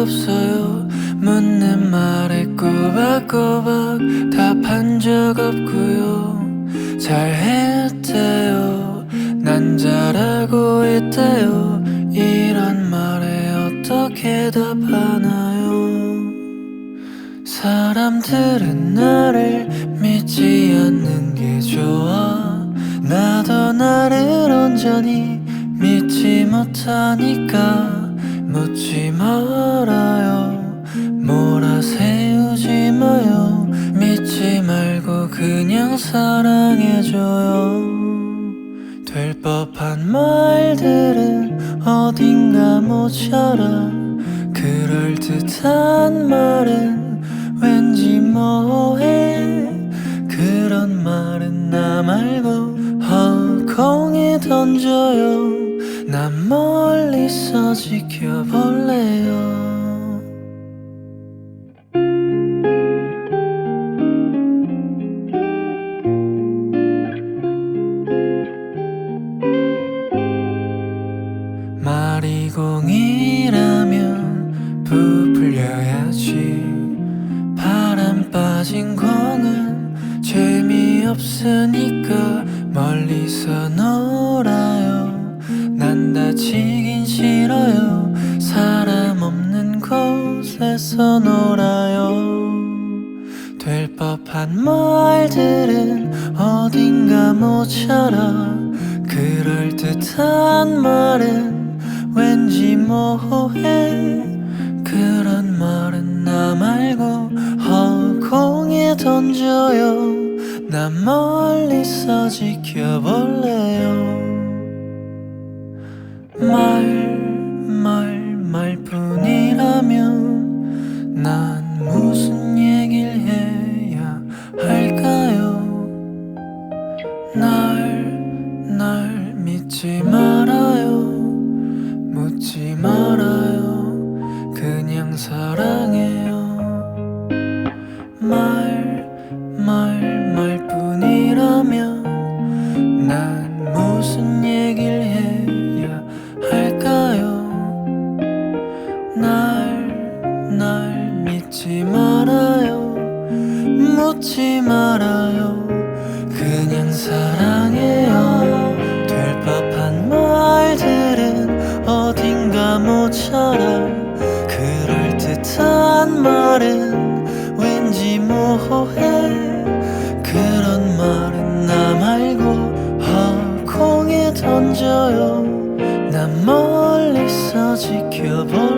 없어요. 묻는 말에 꼬박꼬박 답한 적 없고요. 잘했대요. 난 잘하고 있대요. 이런 말에 어떻게 답하나요? 사람들은 나를 믿지 않는 게 좋아. 나도 나를 온전히 믿지 못하니까 묻지 말아요. 몰아 세우지 마요. 믿지 말고 그냥 사랑해줘요. 될 법한 말들은 어딘가 모자라. 그럴듯한 말은 왠지 뭐해. 그런 말은 나 말고 허공에 던져요 난 멀리서 지켜볼래요. 말이 공이라면 부풀려야지. 바람 빠진 공은 재미없으니까 멀리서 놀아요 난 다치긴 싫어요. 사람 없는 곳에서 놀아요. 될 법한 말들은 어딘가 모자라. 그럴 듯한 말은 왠지 뭐해. 그런 말은 나 말고 허공에 던져요. 난 멀리서 지켜볼래 묻지 말아요. 그냥 사랑해요. 말, 말, 말뿐이라면 난 무슨 얘기를 해야 할까요? 날, 날 믿지 말아요. 묻지 말아요. 그냥 사랑 말은 왠지 뭐해. 그런 말은 나 말고 허공에 던져요. 난 멀리서 지켜보